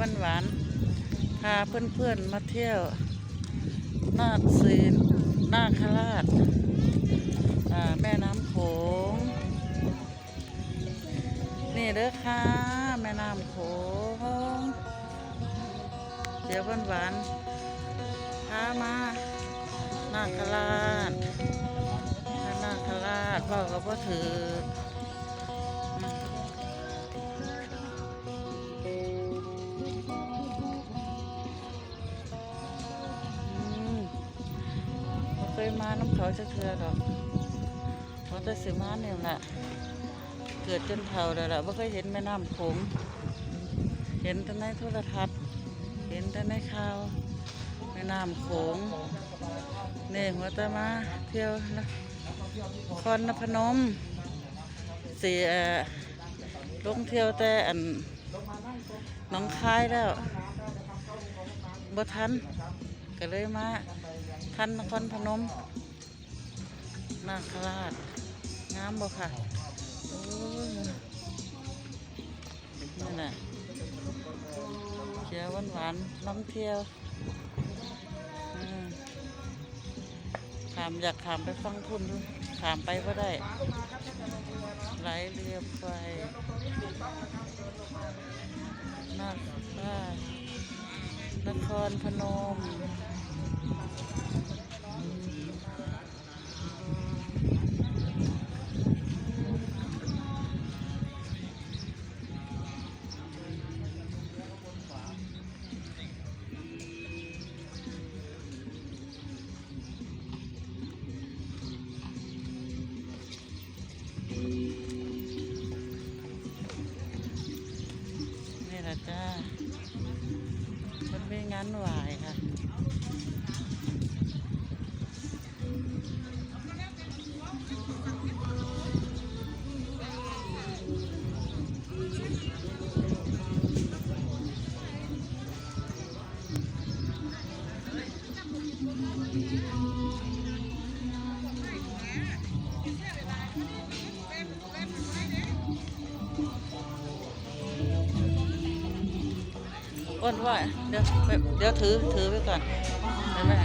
หวานหวานพาเพื่อนๆมาเที่ยว นาดซีนนาคราชแม่น้ำโขง นี่เด้อค่ะ แม่น้ำโขง เดี๋ยวหวานหวานพามานาคราชนาคราชบอกกับว่าถือ เคยมาน้ำเขาจะเทือดอกเพราะแต่สิมาเนี่ยแหละเกิดจนเฒ่าแล้วล่ะบ่เคยเห็นแม่น้ำโขงเห็นแต่ในโทรทัศน์ เห็นแต่ในข่าวแม่น้ำโขงเนี่ยหัวตะมาเที่ยวนะคอนนพนมเสียลงเที่ยวแต่อันน้องคายแล้วบ่ทันก็เลยมา ทันนครพนม นาคราชงามบ่ค่ะโอ้ยนี่น่ะเขียวหวานๆน้องเที่ยวขามอยากขามไปฟังพุ่นดูขามไปก็ได้ไหลเรือไฟนาคราชนครพนม นี่แหละจ้ามันมีงานไหวค่ะ อ้วนว่าเดี๋ยวเดี๋ยวถือถือไว้ก่อนเดี๋ยวแม่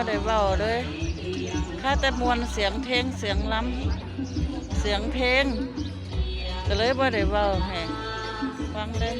บ่ได้เบาเลยข้าแต่มวนเสียงเพลงเสียงล้ำเสียงเพลงก็เลยบ่ได้เบาแห้ฟังเลย